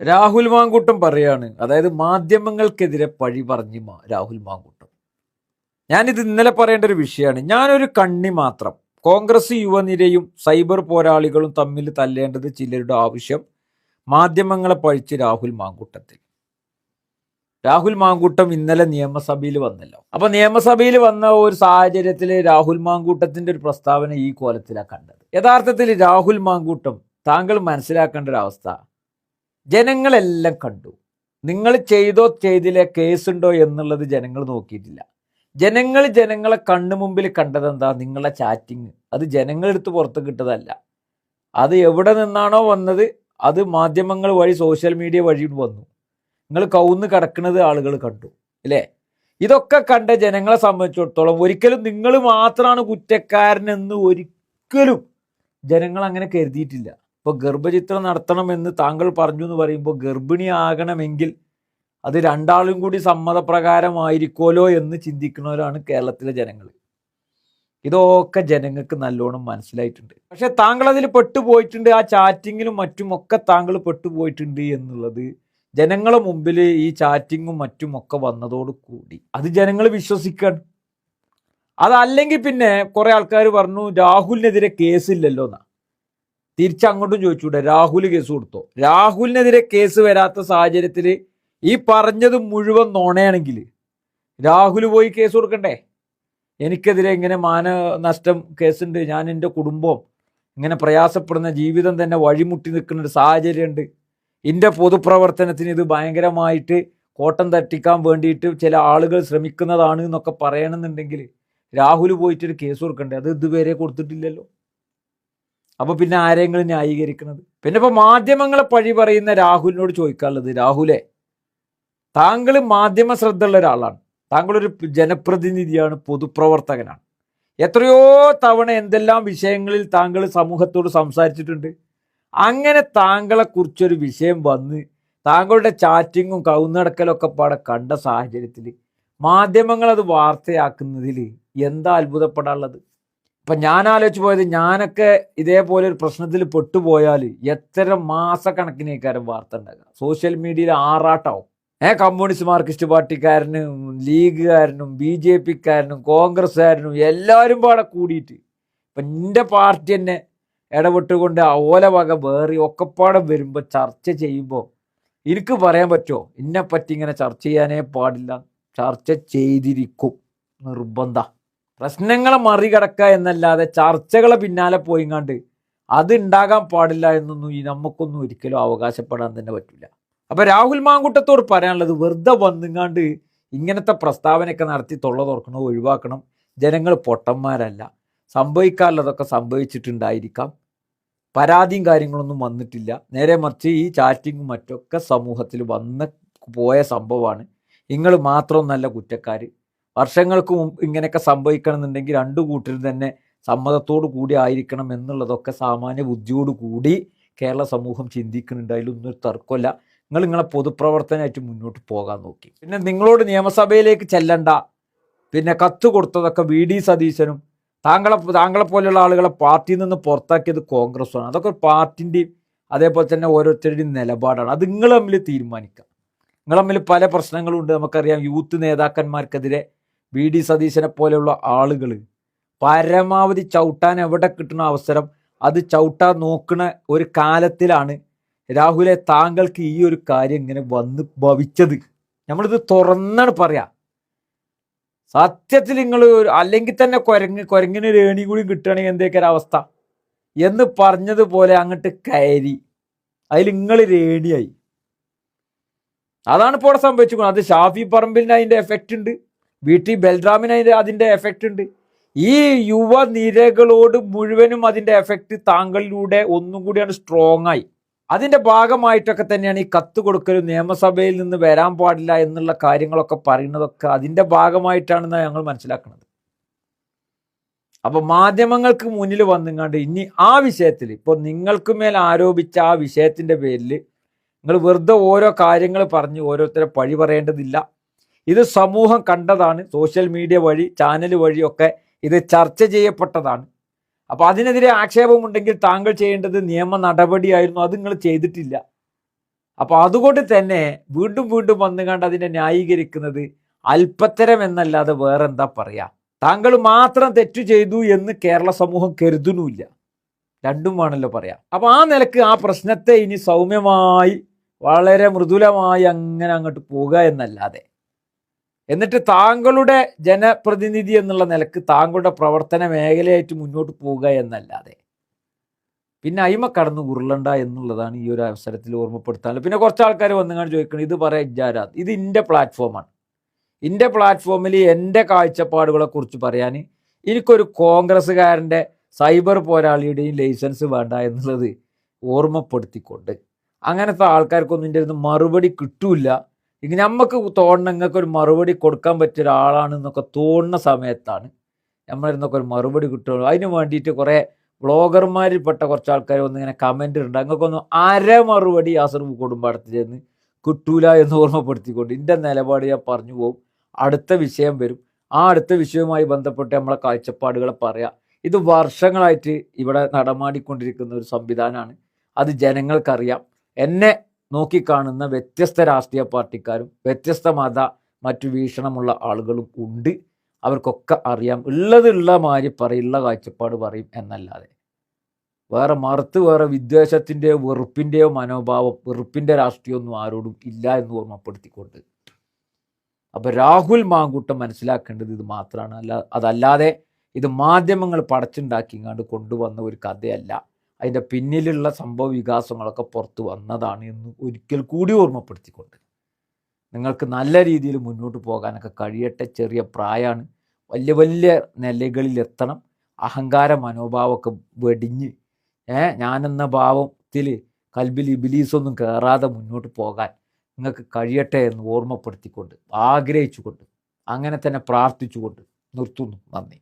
രാഹുൽ മാങ്കൂട്ടം പറയാണ്. അതായത് മാധ്യമങ്ങൾക്കെതിരെ പഴി പറഞ്ഞ് രാഹുൽ മാങ്കൂട്ടം. ഞാനിത് ഇന്നലെ പറയേണ്ട ഒരു വിഷയമാണ്. ഞാനൊരു കണ്ണി മാത്രം. കോൺഗ്രസ് യുവനിരയും സൈബർ പോരാളികളും തമ്മിൽ തല്ലേണ്ടത് ചിലരുടെ ആവശ്യം മാധ്യമങ്ങളെ പഴിച്ച് രാഹുൽ മാങ്കൂട്ടത്തിൽ. രാഹുൽ മാങ്കൂട്ടം ഇന്നലെ നിയമസഭയിൽ വന്നല്ലോ. അപ്പൊ നിയമസഭയിൽ വന്ന ഒരു സാഹചര്യത്തിൽ രാഹുൽ മാങ്കൂട്ടത്തിന്റെ ഒരു പ്രസ്താവന ഈ കോലത്തിലാണ് കണ്ടത്. യഥാർത്ഥത്തിൽ രാഹുൽ മാങ്കൂട്ടം താങ്കൾ മനസ്സിലാക്കേണ്ട ഒരു അവസ്ഥ. ജനങ്ങളെല്ലാം കണ്ടു. നിങ്ങൾ ചെയ്തോ ചെയ്തില്ലേ കേസുണ്ടോ എന്നുള്ളത് ജനങ്ങൾ നോക്കിയിട്ടില്ല. ജനങ്ങൾ ജനങ്ങളെ കണ്ണു മുമ്പിൽ കണ്ടതെന്താ? നിങ്ങളെ ചാറ്റിങ് അത് ജനങ്ങളെടുത്ത് പുറത്ത് കിട്ടതല്ല. അത് എവിടെ നിന്നാണോ വന്നത്? അത് മാധ്യമങ്ങൾ വഴി സോഷ്യൽ മീഡിയ വഴി വന്നു. നിങ്ങൾ കൗന്ന് കിടക്കുന്നത് ആളുകൾ കണ്ടു അല്ലേ ഇതൊക്കെ കണ്ട ജനങ്ങളെ സംബന്ധിച്ചിടത്തോളം ഒരിക്കലും നിങ്ങൾ മാത്രമാണ് കുറ്റക്കാരനെന്ന് ഒരിക്കലും ജനങ്ങൾ അങ്ങനെ കരുതിയിട്ടില്ല. ഇപ്പോൾ ഗർഭചിത്രം നടത്തണമെന്ന് താങ്കൾ പറഞ്ഞു എന്ന് പറയുമ്പോൾ ഗർഭിണിയാകണമെങ്കിൽ അത് രണ്ടാളും കൂടി സമ്മതപ്രകാരമായിരിക്കുമല്ലോ എന്ന് ചിന്തിക്കുന്നവരാണ് കേരളത്തിലെ ജനങ്ങൾ ഇതൊക്കെ ജനങ്ങൾക്ക് നല്ലോണം മനസ്സിലായിട്ടുണ്ട്. പക്ഷെ താങ്കൾ അതിൽ പെട്ടുപോയിട്ടുണ്ട് ആ ചാറ്റിങ്ങിലും മറ്റുമൊക്കെ താങ്കൾ പെട്ടുപോയിട്ടുണ്ട് എന്നുള്ളത് ജനങ്ങളെ മുമ്പിൽ ഈ ചാറ്റിങ്ങും മറ്റുമൊക്കെ വന്നതോട് കൂടി. അത് ജനങ്ങൾ വിശ്വസിക്കണം. അതല്ലെങ്കിൽ പിന്നെ കുറെ ആൾക്കാർ പറഞ്ഞു രാഹുലിനെതിരെ കേസില്ലല്ലോ എന്നാ തിരിച്ചങ്ങോട്ടും ചോദിച്ചൂടെ രാഹുൽ കേസ് കൊടുത്തോ? രാഹുലിനെതിരെ കേസ് വരാത്ത സാഹചര്യത്തിൽ ഈ പറഞ്ഞത് മുഴുവൻ നോണയാണെങ്കിൽ രാഹുൽ പോയി കേസ് കൊടുക്കണ്ടേ? എനിക്കെതിരെ ഇങ്ങനെ മാനനഷ്ടം കേസുണ്ട് ഞാൻ എന്റെ കുടുംബം ഇങ്ങനെ പ്രയാസപ്പെടുന്ന ജീവിതം തന്നെ വഴിമുട്ടി നിൽക്കുന്ന ഒരു സാഹചര്യമുണ്ട്. എന്റെ പൊതുപ്രവർത്തനത്തിന് ഇത് ഭയങ്കരമായിട്ട് കോട്ടം തട്ടിക്കാൻ വേണ്ടിയിട്ട് ചില ആളുകൾ ശ്രമിക്കുന്നതാണ് എന്നൊക്കെ പറയണമെന്നുണ്ടെങ്കിൽ രാഹുൽ പോയിട്ടൊരു കേസ് കൊടുക്കണ്ടേ? അത് ഇതുവരെ കൊടുത്തിട്ടില്ലല്ലോ. അപ്പൊ പിന്നെ ആരെങ്കിലും ന്യായീകരിക്കുന്നത് പിന്നെ ഇപ്പൊ മാധ്യമങ്ങളെ പഴി പറയുന്ന രാഹുലിനോട് ചോദിക്കാനുള്ളത് രാഹുലെ താങ്കൾ മാധ്യമ ശ്രദ്ധ ഉള്ള ഒരാളാണ്. താങ്കൾ ഒരു ജനപ്രതിനിധിയാണ് പൊതുപ്രവർത്തകനാണ്. എത്രയോ തവണ എന്തെല്ലാം വിഷയങ്ങളിൽ താങ്കൾ സമൂഹത്തോട് സംസാരിച്ചിട്ടുണ്ട്. അങ്ങനെ താങ്കളെ കുറിച്ചൊരു വിഷയം വന്ന് താങ്കളുടെ ചാറ്റിങ്ങും കൗന്നടക്കലൊക്കെ പാടെ കണ്ട സാഹചര്യത്തിൽ മാധ്യമങ്ങൾ അത് വാർത്തയാക്കുന്നതിൽ എന്താ അത്ഭുതപ്പെടാനുള്ളത്? ഇപ്പൊ ഞാൻ ആലോചിച്ച് പോയത് ഞാനൊക്കെ ഇതേപോലെ ഒരു പ്രശ്നത്തിൽ പെട്ടുപോയാൽ എത്ര മാസക്കണക്കിനേക്കാരം വാർത്ത ഉണ്ടാകുക സോഷ്യൽ മീഡിയയിൽ ആറാട്ടാവും. ഏ കമ്മ്യൂണിസ്റ്റ് മാർക്സിസ്റ്റ് പാർട്ടിക്കാരനും ലീഗുകാരനും ബി ജെ പിക്കാരനും കോൺഗ്രസ്സുകാരനും എല്ലാവരും പാടെ കൂടിയിട്ട്. ഇപ്പം എന്റെ പാർട്ടി തന്നെ ഇടപെട്ടുകൊണ്ട് ഓല വക വേറി ഒക്കെപ്പാടെ വരുമ്പോൾ ചർച്ച ചെയ്യുമ്പോൾ എനിക്ക് പറയാൻ പറ്റുമോ എന്നെ പറ്റി ഇങ്ങനെ ചർച്ച ചെയ്യാനേ പാടില്ല. ചർച്ച ചെയ്തിരിക്കും. നിർബന്ധ. പ്രശ്നങ്ങളെ മറികടക്കുക എന്നല്ലാതെ ചർച്ചകളെ പിന്നാലെ പോയിങ്ങാണ്ട് അത് ഉണ്ടാകാൻ പാടില്ല എന്നൊന്നും ഈ നമുക്കൊന്നും ഒരിക്കലും അവകാശപ്പെടാൻ തന്നെ പറ്റില്ല അപ്പൊ രാഹുൽ മാങ്കുട്ടത്തോട് പറയാനുള്ളത് വെറുതെ വന്നുങ്ങാണ്ട് ഇങ്ങനത്തെ പ്രസ്താവനയൊക്കെ നടത്തി തൊള്ള തുറക്കണം ഒഴിവാക്കണം. ജനങ്ങൾ പൊട്ടന്മാരല്ല. സംഭവിക്കാനുള്ളതൊക്കെ സംഭവിച്ചിട്ടുണ്ടായിരിക്കാം. പരാതിയും കാര്യങ്ങളൊന്നും വന്നിട്ടില്ല. നേരെ മറിച്ച് ഈ ചാറ്റിങ്ങും മറ്റൊക്കെ സമൂഹത്തിൽ വന്ന് പോയ സംഭവമാണ്. നിങ്ങൾ മാത്രം നല്ല കുറ്റക്കാർ വർഷങ്ങൾക്ക് മുമ്പ് ഇങ്ങനെയൊക്കെ സംഭവിക്കണമെന്നുണ്ടെങ്കിൽ രണ്ടു കൂട്ടരും തന്നെ സമ്മതത്തോടു കൂടി ആയിരിക്കണം എന്നുള്ളതൊക്കെ സാമാന്യ ബുദ്ധിയോട് കൂടി കേരള സമൂഹം ചിന്തിക്കുന്നുണ്ട്. അതിലൊന്നും തർക്കമല്ല നിങ്ങൾ നിങ്ങളെ പൊതുപ്രവർത്തനമായിട്ട് മുന്നോട്ട് പോകാൻ നോക്കി. പിന്നെ നിങ്ങളോട് നിയമസഭയിലേക്ക് ചെല്ലണ്ട. പിന്നെ കത്ത് കൊടുത്തതൊക്കെ വി. ഡി. സതീശനും താങ്കളെ താങ്കളെ പോലെയുള്ള ആളുകളെ പാർട്ടിയിൽ നിന്ന് പുറത്താക്കിയത് കോൺഗ്രസ്സാണ് അതൊക്കെ പാർട്ടിന്റെയും അതേപോലെ തന്നെ ഓരോരുത്തരുടെയും നിലപാടാണ്. അത് നിങ്ങൾ തമ്മിൽ തീരുമാനിക്കാം. നിങ്ങൾ തമ്മിൽ പല പ്രശ്നങ്ങളും ഉണ്ട് നമുക്കറിയാം യൂത്ത് നേതാക്കന്മാർക്കെതിരെ വി ഡി സതീശനെ പോലെയുള്ള ആളുകൾ പരമാവധി ചവിട്ടാൻ എവിടെ കിട്ടുന്ന അവസരം അത് ചവിട്ടാൻ നോക്കുന്ന ഒരു കാലത്തിലാണ് രാഹുലെ താങ്കൾക്ക് ഈ ഒരു കാര്യം ഇങ്ങനെ വന്ന് ഭവിച്ചത്. നമ്മളിത് തുറന്നാണ് പറയാം. സത്യത്തിൽ നിങ്ങൾ അല്ലെങ്കിൽ തന്നെ കുരങ്ങ് കുരങ്ങിന് ഒരു ഏണി കൂടി കിട്ടുകയാണെങ്കിൽ എന്തൊക്കെ ഒരു അവസ്ഥ? എന്ന് പറഞ്ഞതുപോലെ അങ്ങോട്ട് കയറി. അതിൽ നിങ്ങൾ രേണിയായി അതാണ് ഇപ്പോൾ സംഭവിച്ചിരിക്കുന്നത്. അത് ഷാഫി പറമ്പിലിന് അതിന്റെ എഫക്റ്റ് ഉണ്ട്. വി ടി ബൽറാമിന് അതിന്റെ എഫക്റ്റ് ഉണ്ട്. ഈ യുവനിരകളോട് മുഴുവനും അതിന്റെ എഫക്റ്റ് താങ്കളിലൂടെ ഒന്നും കൂടിയാണ് സ്ട്രോങ് ആയി. അതിന്റെ ഭാഗമായിട്ടൊക്കെ തന്നെയാണ് ഈ കത്ത് കൊടുക്കലും നിയമസഭയിൽ നിന്ന് വരാൻ പാടില്ല എന്നുള്ള കാര്യങ്ങളൊക്കെ പറയുന്നതൊക്കെ അതിന്റെ ഭാഗമായിട്ടാണെന്ന് ഞങ്ങൾ മനസ്സിലാക്കുന്നത്. അപ്പോൾ മാധ്യമങ്ങൾക്ക് മുന്നിൽ വന്നുങ്ങാണ്ട് ഇനി ആ വിഷയത്തിൽ ഇപ്പൊ നിങ്ങൾക്ക് മേൽ ആരോപിച്ച ആ വിഷയത്തിന്റെ പേരിൽ നിങ്ങൾ വെറുതെ ഓരോ കാര്യങ്ങൾ പറഞ്ഞ് ഓരോരുത്തരെ പഴി പറയേണ്ടതില്ല. ഇത് സമൂഹം കണ്ടതാണ് സോഷ്യൽ മീഡിയ വഴി ചാനൽ വഴിയൊക്കെ ഇത് ചർച്ച ചെയ്യപ്പെട്ടതാണ്. അപ്പോൾ അതിനെതിരെ ആക്ഷേപമുണ്ടെങ്കിൽ താങ്കൾ ചെയ്യേണ്ടത് നിയമ നടപടിയായിരുന്നു അത് നിങ്ങൾ ചെയ്തിട്ടില്ല. അപ്പോൾ അതുകൊണ്ട് തന്നെ വീണ്ടും വീണ്ടും വന്നു കണ്ട് അതിനെ ന്യായീകരിക്കുന്നത് അല്പത്തരം എന്നല്ലാതെ വേറെന്താ പറയാ? താങ്കൾ മാത്രം തെറ്റു ചെയ്തു എന്ന് കേരള സമൂഹം കരുതുന്നുമില്ല. രണ്ടും വേണമല്ലോ പറയാം. അപ്പോൾ ആ നിലയ്ക്ക് ആ പ്രശ്നത്തെ ഇനി സൗമ്യമായി വളരെ മൃദുലമായി അങ്ങനെ അങ്ങോട്ട് പോവുക എന്നല്ലാതെ. എന്നിട്ട് താങ്കളുടെ ജനപ്രതിനിധി എന്നുള്ള നിലയ്ക്ക് താങ്കളുടെ പ്രവർത്തന മേഖലയായിട്ട് മുന്നോട്ട് പോവുക എന്നല്ലാതെ. പിന്നെ അയിമ കടന്നു ഉരുളണ്ട എന്നുള്ളതാണ് ഈ ഒരു അവസരത്തിൽ ഓർമ്മപ്പെടുത്താനുള്ളത്. പിന്നെ കുറച്ച് ആൾക്കാർ വന്നിങ്ങനെ ചോദിക്കണം ഇത് പറയാ ഇജാരാ ഇത് എന്റെ പ്ലാറ്റ്ഫോമാണ്. എന്റെ പ്ലാറ്റ്ഫോമിൽ എന്റെ കാഴ്ചപ്പാടുകളെ കുറിച്ച് പറയാൻ എനിക്കൊരു കോൺഗ്രസ്സുകാരന്റെ സൈബർ പോരാളിയുടെയും ലൈസൻസ് വേണ്ട എന്നുള്ളത് ഓർമ്മപ്പെടുത്തിക്കൊണ്ട് അങ്ങനത്തെ ആൾക്കാർക്കൊന്നും ഇതിന്റെ മറുപടി കിട്ടൂല ഇങ്ങനെ നമുക്ക് തോന്നണം നിങ്ങൾക്ക് ഒരു മറുപടി കൊടുക്കാൻ പറ്റിയ ഒരാളാണെന്നൊക്കെ തോന്നുന്ന സമയത്താണ് നമ്മളിരുന്നൊക്കെ ഒരു മറുപടി കിട്ടുള്ളൂ. അതിന് വേണ്ടിയിട്ട് കുറേ ബ്ലോഗർമാരിൽപ്പെട്ട കുറച്ച് ആൾക്കാർ വന്ന് ഇങ്ങനെ കമന്റ് ഉണ്ട് അങ്ങക്കൊന്നും അര മറുപടി യാസർബ് കുടുംബത്തിൽ ചെന്ന് കിട്ടൂല എന്ന് ഓർമ്മപ്പെടുത്തിക്കൊണ്ട് എന്റെ നിലപാട് ഞാൻ പറഞ്ഞു പോകും. അടുത്ത വിഷയം വരും. ആ അടുത്ത വിഷയവുമായി ബന്ധപ്പെട്ട് നമ്മളെ കാഴ്ചപ്പാടുകളെ പറയാം. ഇത് വർഷങ്ങളായിട്ട് ഇവിടെ നടമാടിക്കൊണ്ടിരിക്കുന്ന ഒരു സംവിധാനമാണ്. അത് ജനങ്ങൾക്കറിയാം. എന്നെ നോക്കിക്കാണുന്ന വ്യത്യസ്ത രാഷ്ട്രീയ പാർട്ടിക്കാരും വ്യത്യസ്ത മത മറ്റു വീക്ഷണമുള്ള ആളുകളും ഉണ്ട്. അവർക്കൊക്കെ അറിയാം. ഉള്ളതുള്ള മാതിരി പറയുള്ള കാഴ്ചപ്പാട് പറയും എന്നല്ലാതെ. വേറെ മറുത്ത് വേറെ വിദ്വേഷത്തിന്റെയോ വെറുപ്പിന്റെയോ മനോഭാവം വെറുപ്പിന്റെ രാഷ്ട്രീയമൊന്നും ആരോടും ഇല്ല എന്ന് ഓർമ്മപ്പെടുത്തിക്കൊണ്ട്. അപ്പോൾ രാഹുൽ മാങ്കൂട്ടം മനസ്സിലാക്കേണ്ടത് ഇത് മാത്രമാണ് അല്ല അതല്ലാതെ ഇത് മാധ്യമങ്ങൾ പടച്ചുണ്ടാക്കിങ്ങാണ്ട് കൊണ്ടുവന്ന ഒരു കഥയല്ല. അതിന്റെ പിന്നിലുള്ള സംഭവ വികാസങ്ങളൊക്കെ പുറത്തു വന്നതാണ് എന്ന് ഒരിക്കൽ കൂടി ഓർമ്മപ്പെടുത്തിക്കൊണ്ട്. നിങ്ങൾക്ക് നല്ല രീതിയിൽ മുന്നോട്ട് പോകാനൊക്കെ കഴിയട്ടെ. ചെറിയ പ്രായമാണ്. വലിയ വലിയ നിലകളിൽ എത്തണം. അഹങ്കാര മനോഭാവമൊക്കെ വെടിഞ്ഞ് ഏ ഞാനെന്ന ഭാവത്തിൽ കൽബിൽ ഇബിലീസൊന്നും കയറാതെ മുന്നോട്ട് പോകാൻ നിങ്ങൾക്ക് കഴിയട്ടെ എന്ന് ഓർമ്മപ്പെടുത്തിക്കൊണ്ട് ആഗ്രഹിച്ചുകൊണ്ട് അങ്ങനെ തന്നെ പ്രാർത്ഥിച്ചുകൊണ്ട് നിർത്തുന്നു. നന്ദി.